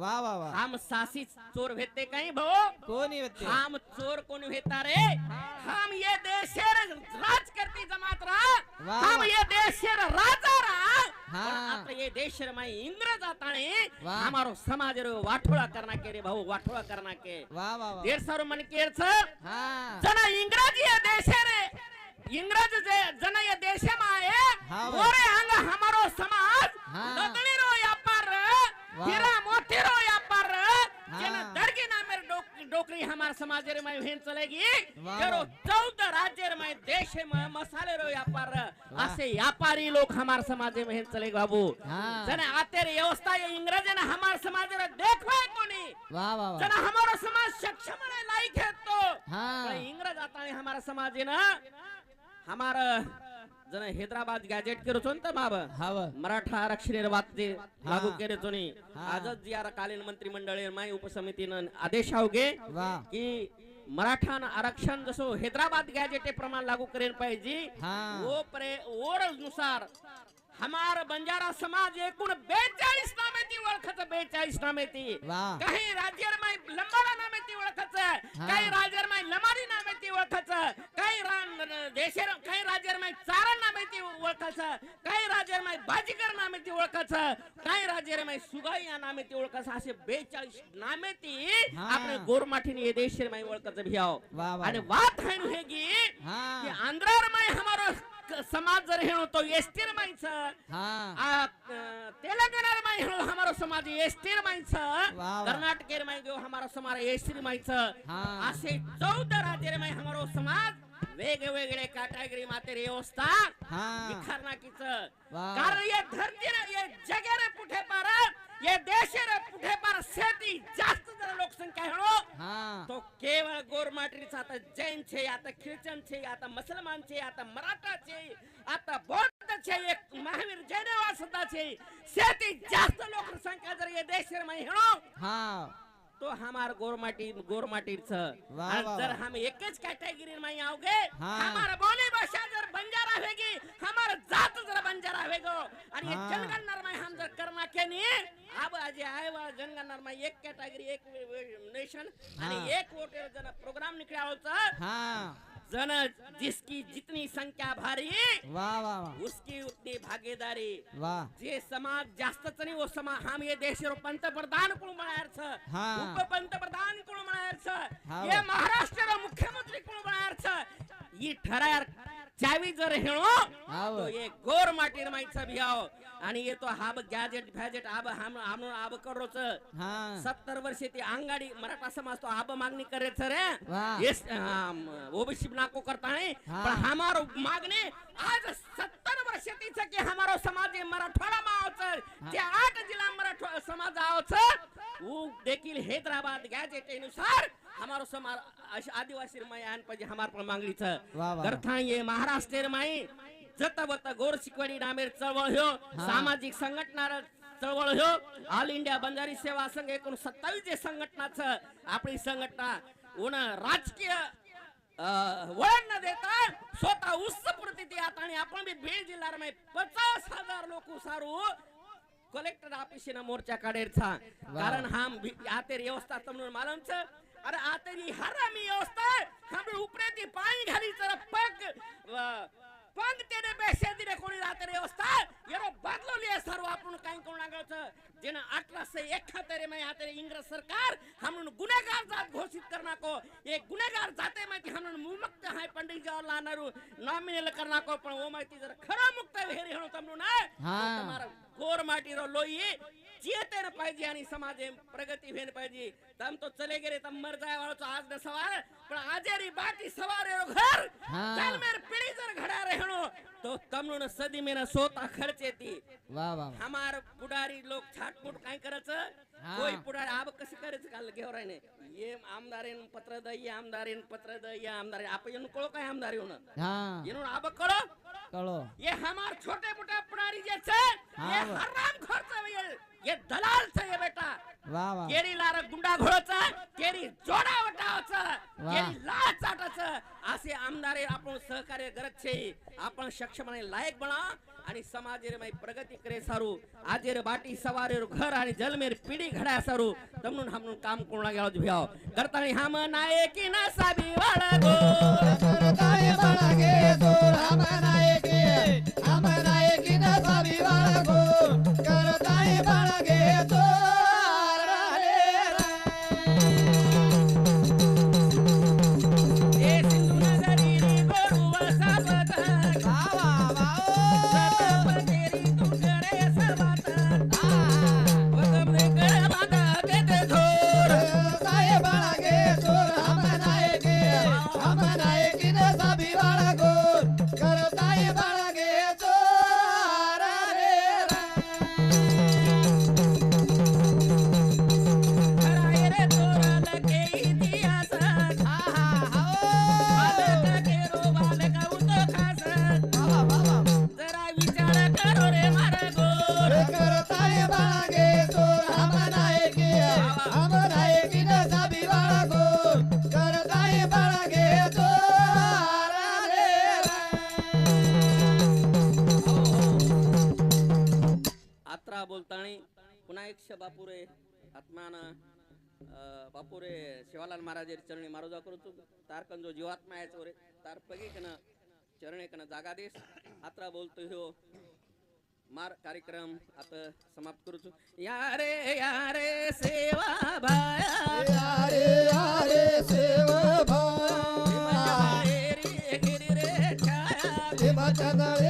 वा वा वा. हम सासी चोर भेटते काही भाऊ? कोणी होते हम चोर कोण भेटा रे? हम ये देशेर राज करती जमात रहा वाह, हम. ये देशेर राजा रहा हाँ. पण आता ये देशेर माई इंग्रज आताने वाह. हमारो समाज रो वाठोळा करना के रे भाऊ वाठोळा करना के. वा वा वा. देर सारो मन केर छ हा. जन इंग्रज ये देशे रे. इंग्रज जे जन ये देशे मा आहे हा, वाह. मोरे अंग हमारो समाज हा. नदणी रो व्यापार वाह. हीरा मोती रो व्यापार जेन हाँ. दरगे नामे डोक- डोकरी समाज रे में हेन चलेगी वाह, तेरो वाह. चौदह राज्य रे में देश में मसाले रो व्यापार. असे व्यापारी लोग हमार समाज में हेन चलेगे बाबू. हाँ. जन आते रे व्यवस्था ये इंग्रज ने हमार समाज रे देखवाय कोणी. वा वा वा. जन हमारो समाज सक्षम है लायक है तो. हाँ. इंग्रज आता ने हमारा समाज है ना हमारा जन हैदराबाद गॅजेट केरो चोन तर बाब हा मराठा आरक्षण बाबते लागू. केले चोनी हा. आजच जी कालीन मंत्रिमंडळ माय उपसमितीनं आदेश आवगे वा की मराठा आरक्षण जसं हैदराबाद गॅजेट प्रमाण लागू करेल पाहिजे हा. वो प्रे ओरनुसार हमार बंजारा समाज एकूण बेचाळीस नामे ती ओळखत बेचाळीस नामे ती काही राज्यर माय लंबाडा नामे ती ओळखत. काही राज्यर माय लमारी नामे ती ओळखत काही रा- देशेर काही राजेर ना माहिती ओळखायचं काही राजेर माहीत बाजीकर नामे ती ओळखायचं काही राजेर माहीत सुगाई या नामे ती ओळखायचं. असे बेचाळीस नामे ती आपण गोरमाठीने हे देशेर ओळखायचं भियाव आणि हे की हमारो समाज जर हे तो एसटीर माईच. तेलंगाना माई हेणो हमारो समाज एसटीर माईच. कर्नाटकेर माई हमारो समाज एसटीर माईच. असे चौदा राज्य माई हमारो समाज वेगवेगळे कॅटेगरी माते व्यवस्था. हा. विखरनाकीच वाह. कारण ये धरती रे ये जगे रे पुठे पार ये देश रे पुठे पार शेती जास्त जर लोकसंख्या हेळो हा. तो केवळ गोरमाटरीचा आता जैन छे आता ख्रिश्चन छे आता मुसलमान छे आता मराठा छे आता बौद्ध छे एक महावीर जैनवा सुद्धा छे शेती जास्त लोकसंख्या जर ये देश रे हेळो हा. तो हमार गोरमाटी वाह, वाह, जर वाह. हम एक च कैटेगरी में आओगे हाँ. हमार बोली भाषा जर बंजारा होगी हमार जात जर बंजारा होगो आणि ये हाँ. जनगणना में हम जर कर्मा के नहीं अब आज आए वाला जनगणना में एक कैटेगरी एक नेशन आणि. एक वोट जन प्रोग्राम निकला होता हा जन जिसकी जितनी संख्या भारी वा वा वा उसकी उतनी भागीदारी। वा जे समाज जास्तच नाही वो समाज हम ये देश रो पंतप्रधान कोण हा. उपपंतप्रधान कोण म्हणायर छ हा. ये महाराष्ट्र मुख्यमंत्री कोण म्हणायर छ ही ठरायर चावी जर हेणो हा. तो ये गोर माटीर माईचा भियाव आणि ये तो हाब गॅजेट फॅजेट आब हम हम आब करोच. हा. सत्तर वर्षे ती अंगाडी मराठा समाज तो आब मागणी करे छ रे. वाह. येस ओबीसी नाको करता है. हाँ. पण हमारो मागणी आज सत्तर वर्ष तीच की हमारो समाज मराठवाडा मा आवच ते आठ जिल्हा मराठा समाज आवच देखील हैदराबाद गॅजेट अनुसार हमारो अश- आदिवासी माय आन पाहिजे हमार पण मागणी छ. करथा ये महाराष्ट्र माई जत बत गोर शिकवडी नामेर चळवळ ह्यो सामाजिक संघटना चळवळ ह्यो ऑल इंडिया बंजारी सेवा संघ एकूण सत्तावीस जे संघटना छ आपली संघटना उन राजकीय वळण न देता स्वतः उत्स्फूर्ती ती आता आणि आपण बी बीड जिल्ह्यामध्ये पचास हजार लोक सारू कलेक्टर ऑफिसना मोर्चा काढेर छा कारण हम भी- आते व्यवस्था तमनु मालूम અરે આતેની હરામી ઓસ્તર ખાંડું ઉપરેથી પાણી ઘાલી તર પગ પગ તેને બેસે દીને કોની રાતે રે ઓસ્તર એનો બદલો લે સર આપણું કાઈ કોણ આગળ છે જેને 1871 માં આતે ઇંગ્રજ સરકાર હમણું ગુનેગાર જાત ઘોષિત કરનાકો એ ગુનેગાર જાતે માંથી હમણું મુક્ત હે પંડિત જવાહરલાલ નહેરુ નોમિનેલ કરનાકો પણ ઓ માંથી જરા ખરા મુક્ત વેરી હણો તમનું ના તમારા ગોર માટી રો લોઈ ન પાहिजे आणि समाज प्रगती वेन पाहिजे. तम तो चले गेले तम मर जाय वाळो आज न सवार. पण आजेरी बाटी सवार घर. हाँ. चल मेर पिढी जर घडा रहणो तो तमनु न सदी मेना सोता खर्च येती. वा वा वा. हमार पुढारी लोक छाटपूट काय करायचं. कोई पुढारी आब कसं करायचं काल? घेऊ राहिने ये आमदारीन पत्र द ये आमदारीन पत्र द ये आमदारी आपण कळो काय आमदार येऊन येऊन आब कळो. कळो. ये हमार छोटे मोठे प्राणी जे छे ये हराम खोर छे ये ये दलाल छे ये बेटा. वाह वाह केरी लार गुंडा घोड़ा केरी जोडा वटाव छे केरी लाल चाटा असे आमदारे आपण सहकार्य करत छे. आपण सक्षमने लायक बना आणि समाजेर मै प्रगती करे सारू. आजेर बाटी सवारेर घर आणि जलमेर पिढी घडा सारू. तमनून हमनून काम कोणा गेलो भियाव. करतानी हम नायकी ना साबी वाळगो. बोलताना पुन्हा एक बापुरे आत्मान बापुरे शिवालाल महाराज चरणी मारुजा तारकन जो जीवात्मा आहे रे तार पगी कन पगीकन चरणेकन जागा देश आत्रा बोलतो हो मार कार्यक्रम आता समाप्त करूचू. यारे यारे सेवा भाया यारे यारे सेवा भाया रे छाया.